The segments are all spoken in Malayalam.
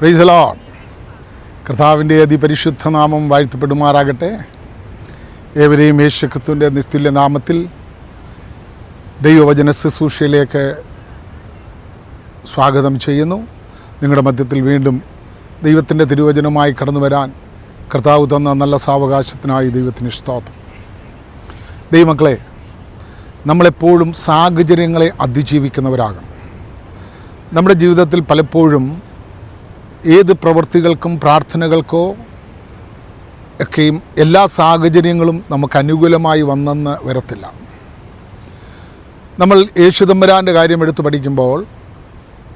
പ്രൈസലോ കർത്താവിന്റെ അതിപരിശുദ്ധ നാമം വാഴ്ത്തപ്പെടുമാറാകട്ടെ. ഏവരെയും യേശുക്രിസ്തുവിന്റെ നിസ്തുല്യ നാമത്തിൽ ദൈവവചന ശുശ്രൂഷയിലേക്ക് സ്വാഗതം ചെയ്യുന്നു. നിങ്ങളുടെ മധ്യത്തിൽ വീണ്ടും ദൈവത്തിന്റെ തിരുവചനമായി കടന്നു വരാൻ കർത്താവ് തന്ന നല്ല സാവകാശത്തിനായി ദൈവത്തിന് സ്തോത്രം. ദൈവമക്കളെ നമ്മളെപ്പോഴും സാഹചര്യങ്ങളെ അതിജീവിക്കുന്നവരാകണം. നമ്മുടെ ജീവിതത്തിൽ പലപ്പോഴും ഏത് പ്രവൃത്തികൾക്കും പ്രാർത്ഥനകൾക്കോ ഒക്കെയും എല്ലാ സാഹചര്യങ്ങളും നമുക്ക് അനുകൂലമായി വന്നെന്ന് വരത്തില്ല. നമ്മൾ യേശുദമ്പരാന്റെ കാര്യം എടുത്തു പഠിക്കുമ്പോൾ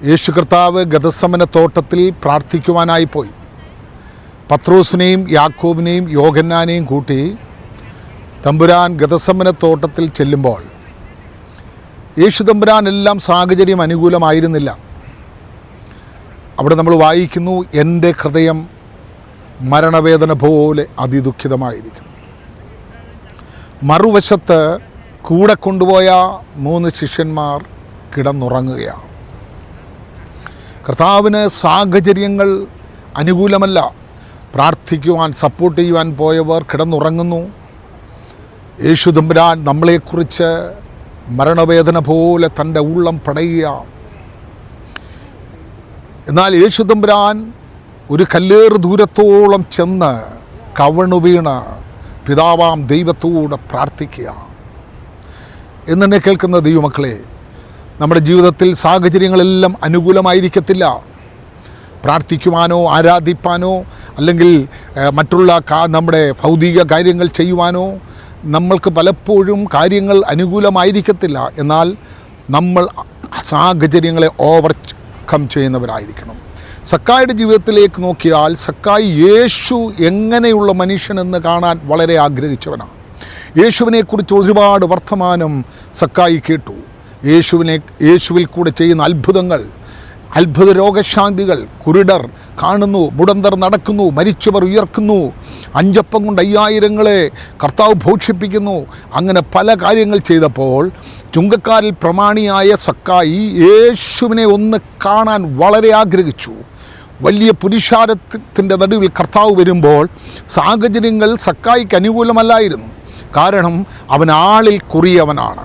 യേശു കർത്താവ് ഗതസമന തോട്ടത്തിൽ പ്രാർത്ഥിക്കുവാനായി പോയി. പത്രോസിനെയും യാക്കോബിനെയും യോഗന്നാനെയും കൂട്ടി തമ്പുരാൻ ഗതസമന തോട്ടത്തിൽ ചെല്ലുമ്പോൾ യേശു തമ്പുരാൻ എല്ലാം സാഹചര്യം അനുകൂലമായിരുന്നില്ല. അവിടെ നമ്മൾ വായിക്കുന്നു എന്റെ ഹൃദയം മരണവേദന പോലെ അതിദുഃഖിതമായിരിക്കുന്നു. മറുവശത്ത് കൂടെ കൊണ്ടുപോയ മൂന്ന് ശിഷ്യന്മാർ കിടന്നുറങ്ങുകയാണ്. കർത്താവിന് സാഹചര്യങ്ങൾ അനുകൂലമല്ല. പ്രാർത്ഥിക്കുവാൻ സപ്പോർട്ട് ചെയ്യുവാൻ പോയവർ കിടന്നുറങ്ങുന്നു. യേശു തമ്പുരാൻ നമ്മളെക്കുറിച്ച് മരണവേദന പോലെ തന്റെ ഉള്ളം പടയുക എന്നാൽ യേശു തമ്പുരാൻ ഒരു കല്ലേറ് ദൂരത്തോളം ചെന്ന് കവണു വീണ് പിതാവാം ദൈവത്തോട് പ്രാർത്ഥിക്കുക. എന്നെ കേൾക്കുന്ന ദൈവമക്കളെ നമ്മുടെ ജീവിതത്തിൽ സാഹചര്യങ്ങളെല്ലാം അനുകൂലമായിരിക്കത്തില്ല. പ്രാർത്ഥിക്കുവാനോ ആരാധിപ്പാനോ അല്ലെങ്കിൽ മറ്റുള്ള നമ്മുടെ ഭൗതിക കാര്യങ്ങൾ ചെയ്യുവാനോ നമ്മൾക്ക് പലപ്പോഴും കാര്യങ്ങൾ അനുകൂലമായിരിക്കത്തില്ല. എന്നാൽ നമ്മൾ സാഹചര്യങ്ങളെ ഓവർകം ചെയ്യുന്നവരായിരിക്കണം. സക്കായുടെ ജീവിതത്തിലേക്ക് നോക്കിയാൽ സക്കായി യേശു എങ്ങനെയുള്ള മനുഷ്യനെന്ന് കാണാൻ വളരെ ആഗ്രഹിച്ചവനാണ്. യേശുവിനെക്കുറിച്ച് ഒരുപാട് വർത്തമാനം സക്കായി കേട്ടു. യേശുവിനെ യേശുവിൽ കൂടെ ചെയ്യുന്ന അത്ഭുതങ്ങൾ അത്ഭുത രോഗശാന്തികൾ കുരുടർ കാണുന്നു മുടന്തർ നടക്കുന്നു മരിച്ചവർ ഉയർക്കുന്നു. അഞ്ചപ്പം കൊണ്ട് അയ്യായിരങ്ങളെ കർത്താവ് ഭോഷിപ്പിക്കുന്നു. അങ്ങനെ പല കാര്യങ്ങൾ ചെയ്തപ്പോൾ ചുങ്കക്കാരിൽ പ്രമാണിയായ സക്കായി യേശുവിനെ ഒന്ന് കാണാൻ വളരെ ആഗ്രഹിച്ചു. വലിയ പുരുഷാരത്തിന്റെ നടുവിൽ കർത്താവ് വരുമ്പോൾ സാഹചര്യങ്ങൾ സക്കായിക്ക് അനുകൂലമല്ലായിരുന്നു. കാരണം അവൻ ആളിൽ കുറിയവനാണ്.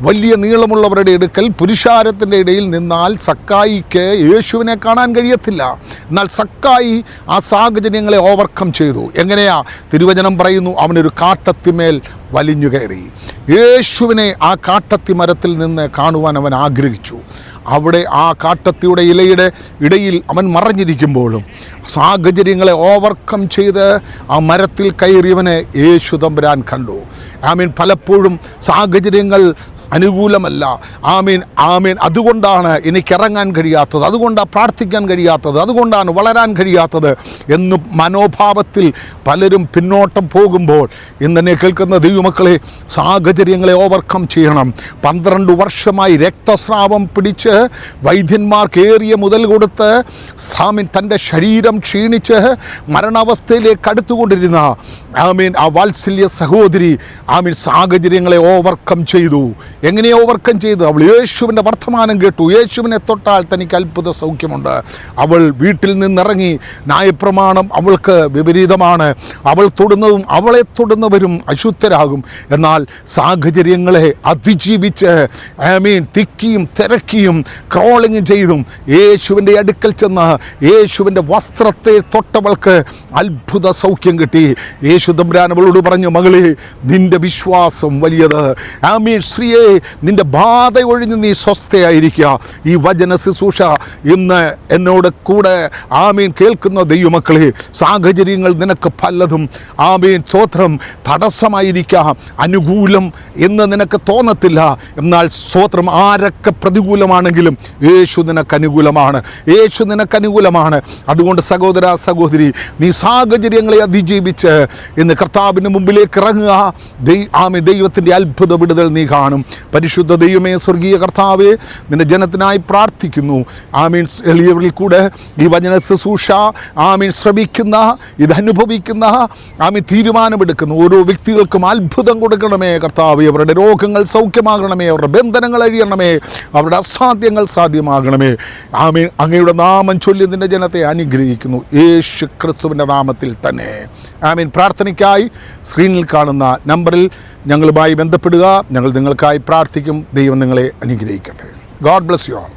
വലിയ നീളമുള്ളവരുടെ എടുക്കൽ പുരുഷാരത്തിന്റെ ഇടയിൽ നിന്നാൽ സക്കായിക്ക് യേശുവിനെ കാണാൻ കഴിയത്തില്ല. എന്നാൽ സക്കായി ആ സാഹചര്യങ്ങളെ ഓവർകം ചെയ്തു. എങ്ങനെയാ? തിരുവചനം പറയുന്നു അവനൊരു കാട്ടത്തിമേൽ വലിഞ്ഞു കയറി. യേശുവിനെ ആ കാട്ടത്തി മരത്തിൽ നിന്ന് കാണുവാൻ അവൻ ആഗ്രഹിച്ചു. അവിടെ ആ കാട്ടത്തിയുടെ ഇലയുടെ ഇടയിൽ അവൻ മറഞ്ഞിരിക്കുമ്പോഴും സാഹചര്യങ്ങളെ ഓവർകം ചെയ്ത് ആ മരത്തിൽ കയറിയവനെ യേശു തമ്പുരാൻ കണ്ടു. ഐ മീൻ പലപ്പോഴും സാഹചര്യങ്ങൾ അനുകൂലമല്ല. ആമീൻ ആമീൻ. അതുകൊണ്ടാണ് എനിക്കിറങ്ങാൻ കഴിയാത്തത് അതുകൊണ്ടാണ് പ്രാർത്ഥിക്കാൻ കഴിയാത്തത് അതുകൊണ്ടാണ് വളരാൻ കഴിയാത്തത് എന്ന് മനോഭാവത്തിൽ പലരും പിന്നോട്ടം പോകുമ്പോൾ ഇന്നെന്നെ കേൾക്കുന്ന ദൈവമക്കളെ സാഹചര്യങ്ങളെ ഓവർകം ചെയ്യണം. പന്ത്രണ്ട് വർഷമായി രക്തസ്രാവം പിടിച്ച് വൈദ്യന്മാർക്ക് ഏറിയ മുതൽ കൊടുത്ത് സാമിൻ തന്റെ ശരീരം ക്ഷീണിച്ച് മരണാവസ്ഥയിലേക്ക് അടുത്തുകൊണ്ടിരുന്ന ആമീൻ ആ വാത്സല്യ സഹോദരി ആമീൻ സാഹചര്യങ്ങളെ ഓവർകം ചെയ്തു. എങ്ങനെ ഓവർകം ചെയ്ത്? അവൾ യേശുവിന്റെ വർത്തമാനം കേട്ടു. യേശുവിനെ തൊട്ടാൽ തനിക്ക് അത്ഭുത സൗഖ്യമുണ്ട്. അവൾ വീട്ടിൽ നിന്നിറങ്ങി ന്യായപ്രമാണം അവൾക്ക് വിപരീതമാണ്. അവൾ തൊടുന്നതും അവളെ തൊടുന്നവരും അശുദ്ധരാകും. എന്നാൽ സാഹചര്യങ്ങളെ അതിജീവിച്ച് ഐ മീൻ തിക്കിയും തിരക്കിയും ക്രോളിങ് ചെയ്തും യേശുവിന്റെ അടുക്കൽ ചെന്ന് യേശുവിന്റെ വസ്ത്രത്തെ തൊട്ടവൾക്ക് അത്ഭുത സൗഖ്യം കിട്ടി. യേശു തമ്പുരാൻ അവളോട് പറഞ്ഞു മകളെ നിന്റെ വിശ്വാസം വലിയത്. ആമീൻ ശ്രീയെ നിന്റെ ബാധ ഒഴിഞ്ഞ് നീ സ്വസ്ഥയായിരിക്കുക. ഈ വചന ശുശ്രൂഷ ഇന്ന് എന്നോട് കൂടെ. ആമീൻ. കേൾക്കുന്ന ദൈവമക്കളെ സാഹചര്യങ്ങൾ നിനക്ക് പലതും. ആമീൻ. സ്വോത്രം തടസ്സമായിരിക്കാം അനുകൂലം എന്ന് നിനക്ക് തോന്നത്തില്ല. എന്നാൽ സ്വോത്രം ആരൊക്കെ പ്രതികൂലമാണെങ്കിലും യേശു നിനക്ക് അനുകൂലമാണ്. യേശു നിനക്ക് അനുകൂലമാണ്. അതുകൊണ്ട് സഹോദര സഹോദരി നീ സാഹചര്യങ്ങളെ അതിജീവിച്ച് ഇന്ന് കർത്താവിന്റെ മുമ്പിലേക്ക് ഇറങ്ങുക. ദൈ ആമി ദൈവത്തിന്റെ അത്ഭുത വിടുതൽ നീ കാണും. പരിശുദ്ധ ദൈവമേ സ്വർഗീയ കർത്താവേ നിന്റെ ജനത്തിനായി പ്രാർത്ഥിക്കുന്നു. ആമീൻ. എളിയവരിൽ കൂടെ ഈ വചന ശുശ്രൂഷ ആമീൻ. ശ്രമിക്കുന്ന ഇതനുഭവിക്കുന്ന ആമീൻ. തീരുമാനമെടുക്കുന്ന ഓരോ വ്യക്തികൾക്കും അത്ഭുതം കൊടുക്കണമേ കർത്താവ്. അവരുടെ രോഗങ്ങൾ സൗഖ്യമാകണമേ അവരുടെ ബന്ധനങ്ങൾ അഴിയണമേ അവരുടെ അസാധ്യങ്ങൾ സാധ്യമാകണമേ. ആമീൻ. അങ്ങയുടെ നാമം ചൊല്ലി നിന്റെ ജനത്തെ അനുഗ്രഹിക്കുന്നു. യേശു ക്രിസ്തുവിന്റെ നാമത്തിൽ തന്നെ. ആമീൻ. പ്രാർത്ഥനയ്ക്കായി സ്ക്രീനിൽ കാണുന്ന നമ്പറിൽ ഞങ്ങളുമായി ബന്ധപ്പെടുക. ഞങ്ങൾ നിങ്ങൾക്കായി പ്രാർത്ഥിക്കും. ദൈവം നിങ്ങളെ അനുഗ്രഹിക്കട്ടെ. God bless you all